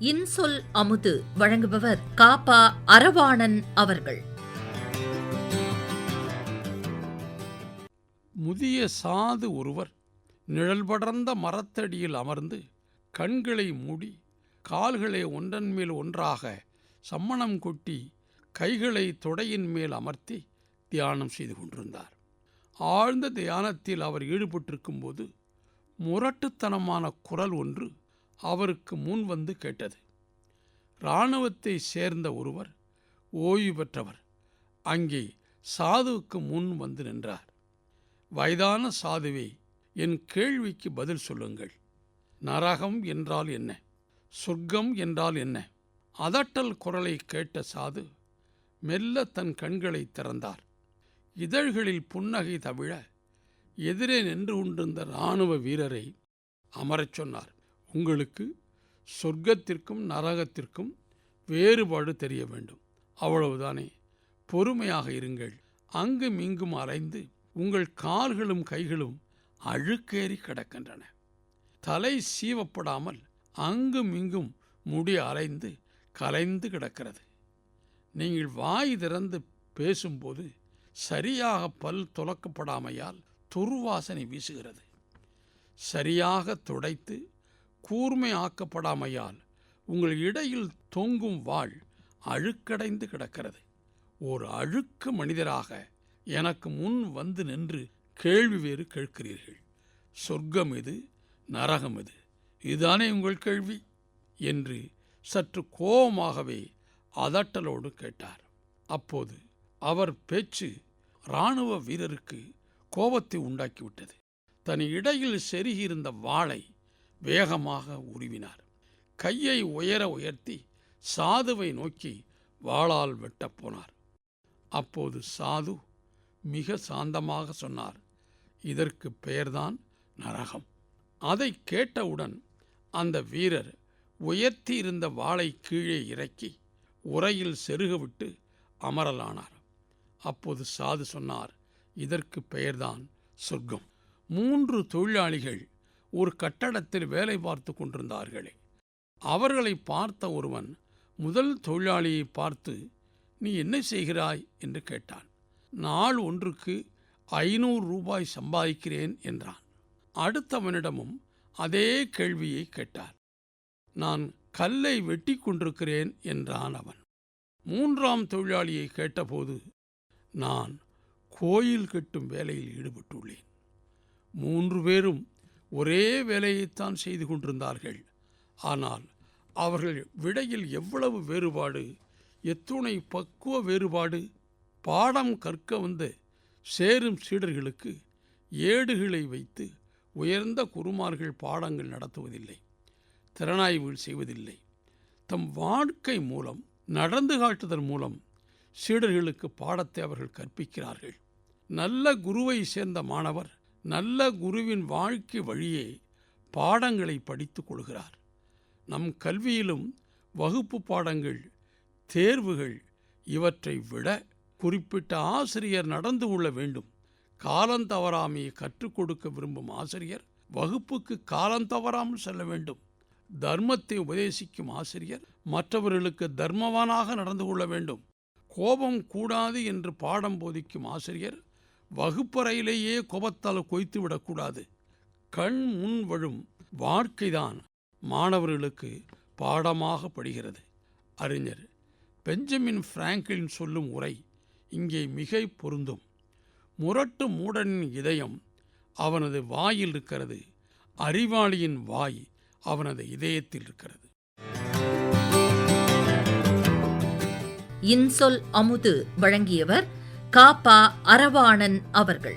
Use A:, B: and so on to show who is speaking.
A: இன்சொல் அமுது வழங்குபவர் காப்பா அரவாணன் அவர்கள்.
B: முதிய சாது ஒருவர் நிழல் படர்ந்த மரத்தடியில் அமர்ந்து கண்களை மூடி கால்களை ஒன்றன் மேல் ஒன்றாக சம்மணம் கொட்டி கைகளை தொடையின் மேல் அமர்த்தி தியானம் செய்து கொண்டிருந்தார். ஆழ்ந்த தியானத்தில் அவர் ஈடுபட்டிருக்கும்போது முரட்டுத்தனமான குரல் ஒன்று அவருக்கு முன் வந்து கேட்டது. இராணுவத்தை சேர்ந்த ஒருவர் ஓய்வு பெற்றவர். அங்கே சாதுவுக்கு முன் வந்து நின்றார். வயதான சாதுவே என் கேள்விக்கு பதில் சொல்லுங்கள். நரகம் என்றால் என்ன? சொர்க்கம் என்றால் என்ன? அதட்டல் குரலை கேட்ட சாது மெல்ல தன் கண்களை திறந்தார். இதழ்களில் புன்னகை தவிழ எதிரே நின்று கொண்டிருந்த இராணுவ வீரரை அமரச் சொன்னார். உங்களுக்கு சொர்க்கத்திற்கும் நரகத்திற்கும் வேறுபாடு தெரிய வேண்டும். அவ்வளவுதானே. பொறுமையாக இருங்கள். அங்கும் இங்கும் அலைந்து உங்கள் கால்களும் கைகளும் அழுக்கேறி கிடக்கின்றன. தலை சீவப்படாமல் அங்கும் இங்கும் முடி அலைந்து கலைந்து கிடக்கிறது. நீங்கள் வாய் திறந்து பேசும்போது சரியாக பல் துலக்கப்படாமையால் துர்வாசனை வீசுகிறது. சரியாக துடைத்து கூர்மை ஆக்கப்படாமையால் உங்கள் இடையில் தொங்கும் வாள் அழுக்கடைந்து கிடக்கிறது. ஒரு அழுக்கு மனிதராக எனக்கு முன் வந்து நின்று கேள்வி வேறு கேட்கிறீர்கள். சொர்க்கம் இது நரகம் எது? இதுதானே உங்கள் கேள்வி? என்று சற்று கோபமாகவே அதட்டலோடு கேட்டார். அப்போது அவர் பேச்சு இராணுவ வீரருக்கு கோபத்தை உண்டாக்கிவிட்டது. தன் இடையில் செருகியிருந்த வாளை வேகமாக உருவினார். கையை உயர உயர்த்தி சாதுவை நோக்கி வாளால் வெட்டப் போனார். அப்போது சாது மிக சாந்தமாக சொன்னார் இதற்கு பெயர்தான் நரகம். அதை கேட்டவுடன் அந்த வீரர் உயர்த்தி இருந்த வாளை கீழே இறக்கி உரையில் செருகவிட்டு அமரலானார். அப்போது சாது சொன்னார் இதற்கு பெயர்தான் சொர்க்கம். மூன்று தொழிலாளிகள் ஒரு கட்டடத்தில் வேலை பார்த்து கொண்டிருந்தார்களே. அவர்களை பார்த்த ஒருவன் முதல் தொழிலாளியை பார்த்து நீ என்ன செய்கிறாய்? என்று கேட்டான். நாள் ஒன்றுக்கு ஐநூறு ரூபாய் சம்பாதிக்கிறேன் என்றான். அடுத்தவனிடமும் அதே கேள்வியை கேட்டார். நான் கல்லை வெட்டி கொண்டிருக்கிறேன் என்றான் அவன். மூன்றாம் தொழிலாளியை கேட்டபோது நான் கோயில் கட்டும் வேலையில் ஈடுபட்டுள்ளேன். மூன்று பேரும் ஒரே வேலையைத்தான் செய்து கொண்டிருந்தார்கள். ஆனால் அவர்கள் விடையில் எவ்வளவு வேறுபாடு? எத்துணை பக்குவ வேறுபாடு? பாடம் கற்க வந்த சேரும் சீடர்களுக்கு ஏடுகளை வைத்து உயர்ந்த குருமார்கள் பாடங்கள் நடத்துவதில்லை திறனாய்வுகள் செய்வதில்லை. தம் வாழ்க்கை மூலம் நடந்து காட்டுதல் மூலம் சீடர்களுக்கு பாடத்தை அவர்கள் கற்பிக்கிறார்கள். நல்ல குருவை சேர்ந்த மாணவர் நல்ல குருவின் வாழ்க்கை வழியே பாடங்களை படித்துக் கொள்கிறார். நம் கல்வியிலும் வகுப்பு பாடங்கள் தேர்வுகள் இவற்றை விட குறிப்பிட்ட ஆசிரியர் நடந்து கொள்ள வேண்டும். காலந்தவறாமையை கற்றுக் கொடுக்க விரும்பும் ஆசிரியர் வகுப்புக்கு காலந்தவறாமல் செல்ல வேண்டும். தர்மத்தை உபதேசிக்கும் ஆசிரியர் மற்றவர்களுக்கு தர்மவானாக நடந்து கொள்ள வேண்டும். கோபம் கூடாது என்று பாடம் போதிக்கும் ஆசிரியர் வகுப்பறையிலேயே கோபத்தால் கொய்த்து விடக்கூடாது. கண் முன் வழும் வாழ்க்கைதான் மாணவர்களுக்கு பாடமாக படுகிறது. அறிஞர் பெஞ்சமின் பிராங்கிலின் சொல்லும் உரை இங்கே மிகை பொருந்தும். முரட்டு மூடனின் இதயம் அவனது வாயில் இருக்கிறது. அறிவாளியின் வாய் அவனது இதயத்தில் இருக்கிறது.
A: இன்சொல் அமுது வழங்கியவர் காப்பா அரவாணன் அவர்கள்.